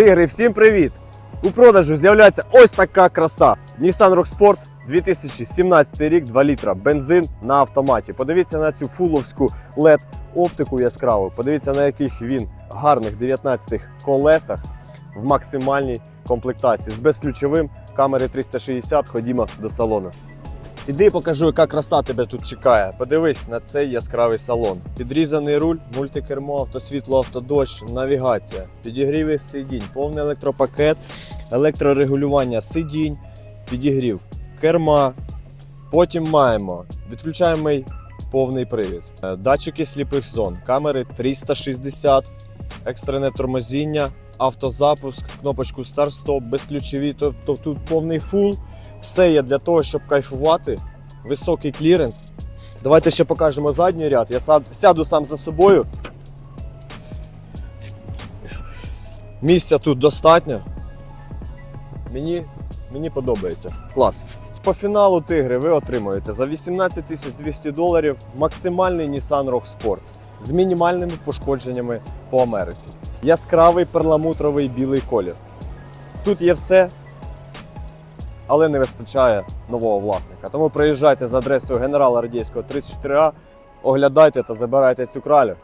Тигри, всім привіт! У продажу з'являється ось така краса. Nissan Rock Sport 2017 рік, 2 літра, бензин на автоматі. Подивіться на цю фуловську LED оптику яскраву. Подивіться на яких він гарних 19 колесах в максимальній комплектації з безключовим камери 360. Ходімо до салону. Іди покажу, яка краса тебе тут чекає. Подивись на цей яскравий салон. Підрізаний руль, мультикермо, автосвітло, автодощ, навігація, підігріви сидінь, повний електропакет, електрорегулювання сидінь, підігрів керма. Потім маємо відключаємий повний привід, е, датчики сліпих зон, камери 360, екстрене тормозіння, автозапуск, кнопочку старт-стоп, безключові, тобто тут повний фул. Все є для того, щоб кайфувати. Високий кліренс. Давайте ще покажемо задній ряд. Я сяду сам за собою. Місця тут достатньо. Мені, мені подобається. Клас. По фіналу тигри ви отримуєте за 18 200 доларів максимальний Nissan Rogue Sport з мінімальними пошкодженнями по Америці. Яскравий перламутровий білий колір. Тут є все, але не вистачає нового власника. Тому приїжджайте за адресою генерала Радійського 34А, оглядайте та забирайте цю кралю.